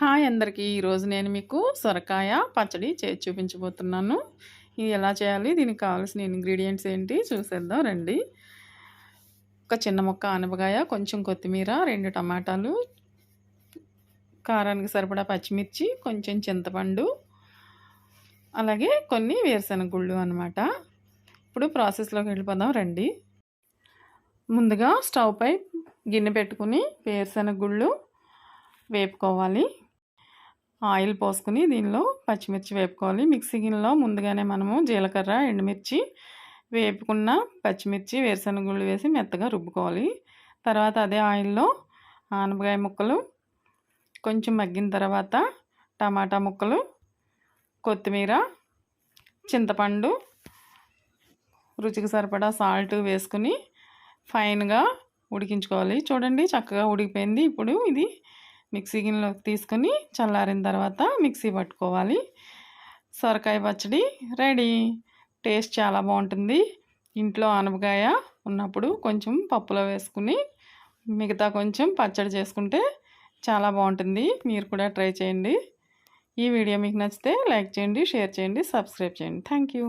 Hi అందరికీ. ఈరోజు నేను మీకు సొరకాయ పచ్చడి చేసి చూపించబోతున్నాను. ఇది ఎలా చేయాలి? దీనికి కావాల్సిన ఇంగ్రీడియంట్స్ ఏంటి? చూసేద్దాం రండి. ఒక చిన్న మొక్క ఆనపకాయ కొంచెం కొత్తిమీర రెండు టమాటాలు కారానికి సరిపడా పచ్చిమిర్చి కొంచెం చింతపండు అలాగే కొన్ని వేరుశనగ గుళ్ళు అనమాట ఇప్పుడు ప్రాసెస్లోకి వెళ్ళిపోదాం రండి. ముందుగా స్టవ్ పై గిన్నె పెట్టుకుని వేరుశనగ గుళ్ళు వేపుకోవాలి. ఆయిల్ పోసుకుని దీనిలో పచ్చిమిర్చి వేపుకోవాలి. మిక్సీ గిన్నెలో ముందుగానే మనము జీలకర్ర ఎండుమిర్చి వేపుకున్న పచ్చిమిర్చి వేరుశనగ గుళ్ళు వేసి మెత్తగా రుబ్బుకోవాలి. తర్వాత అదే ఆయిల్లో ఆనపకాయ ముక్కలు కొంచెం మగ్గిన తర్వాత టమాటా ముక్కలు కొత్తిమీర చింతపండు రుచికి సరిపడా సాల్ట్ వేసుకుని ఫైన్గా ఉడికించుకోవాలి. చూడండి చక్కగా ఉడికిపోయింది. ఇప్పుడు ఇది మిక్సీ గిన్నెలోకి తీసుకొని చల్లారిన తర్వాత మిక్సీ పట్టుకోవాలి. సొరకాయ పచ్చడి రెడీ. టేస్ట్ చాలా బాగుంటుంది. ఇంట్లో ఆనపకాయ ఉన్నప్పుడు కొంచెం పప్పులో వేసుకుని మిగతా కొంచెం పచ్చడి చేసుకుంటే చాలా బాగుంటుంది. మీరు కూడా ట్రై చేయండి. ఈ వీడియో మీకు నచ్చితే లైక్ చేయండి షేర్ చేయండి సబ్స్క్రైబ్ చేయండి. Thank you.